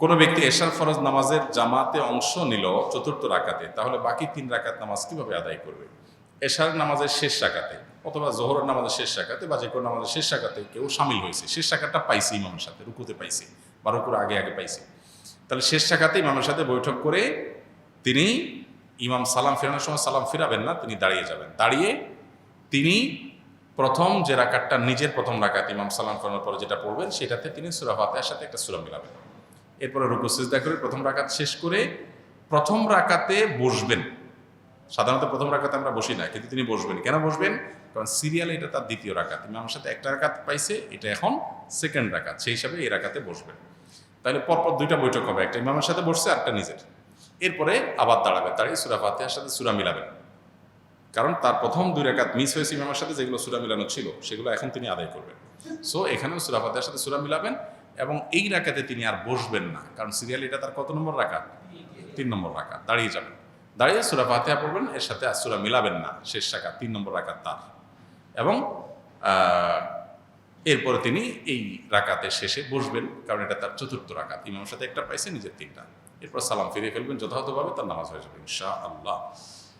কোনো ব্যক্তি এশার ফরজ নামাজের জামাতে অংশ নিল চতুর্থ রাকাতে, তাহলে বাকি তিন রাকাত নামাজ কীভাবে আদায় করবে? এশার নামাজের শেষ রাকাতে অথবা জোহরের নামাজের শেষ রাকাতে বা যে কোনো নামাজের শেষ রাকাতে কেউ সামিল হয়েছে। শেষ রাকাতটা পাইছে ইমামের সাথে, রুকুতে পাইছে বা রুকুর আগে আগে পাইছে। তাহলে শেষ রাকাতে ইমামের সাথে বৈঠক করে তিনি ইমাম সালাম ফেরানোর সময় সালাম ফিরাবেন না, তিনি দাঁড়িয়ে যাবেন। দাঁড়িয়ে তিনি প্রথম যে রাকাতটা, নিজের প্রথম রাকাত ইমাম সালাম ফেরানোর পরে যেটা পড়বেন, সেটাতে তিনি সুরা ফাতেহার সাথে একটা সুরা মিলাবেন। এরপরে রুকু সিজদা করে প্রথম রাকাত শেষ করে প্রথম রাকাতে বসবেন। সাধারণত প্রথম রাকাতে আমরা বসি না, কিন্তু তিনি বসবেন। কেন বসবেন? কারণ সিরিয়ালে এটা তার দ্বিতীয় রাকাত। ইমামের সাথে একটা রাকাত পাইছে, এটা এখন সেকেন্ড রাকাত। সেই হিসাবে এই রাকাতে বসবেন। তাহলে পরপর দুইটা বৈঠক হবে, একটা ইমামের সাথে বসছে একটা নিজের। এরপরে আবার দাঁড়াবে দাঁড়িয়ে সুরা ফাতেহার সাথে সুরা মিলাবেন। কারণ তার প্রথম দুই রাকাত মিস হয়েছে ইমামের সাথে, যেগুলো সুরা মিলানো ছিল, সেগুলো এখন তিনি আদায় করবেন। সো এখানেও সুরা ফাতেহার সাথে সুরা মিলাবেন। এবং এই রাকাতে তিনি আর বসবেন না। কারণ সিরিয়াল এটা তার কত নম্বর রাকাত? তিন নম্বর রাকাত। দাঁড়িয়ে যাবেন। দাঁড়িয়ে সুরা ফাতেহা পড়বেন, এর সাথে আর সুরা মিলাবেন না। শেষ রাকাত, তিন নম্বর রাকাত তার। এবং এরপরে তিনি এই রাকাতে শেষে বসবেন, কারণ এটা তার চতুর্থ রাকাত। ইমামের সাথে একটা পাইছে, নিজের তিনটা। এরপর সালাম ফিরিয়ে ফেলবেন, যথাযথভাবে তার নামাজ হয়ে যাবে ইনশা আল্লাহ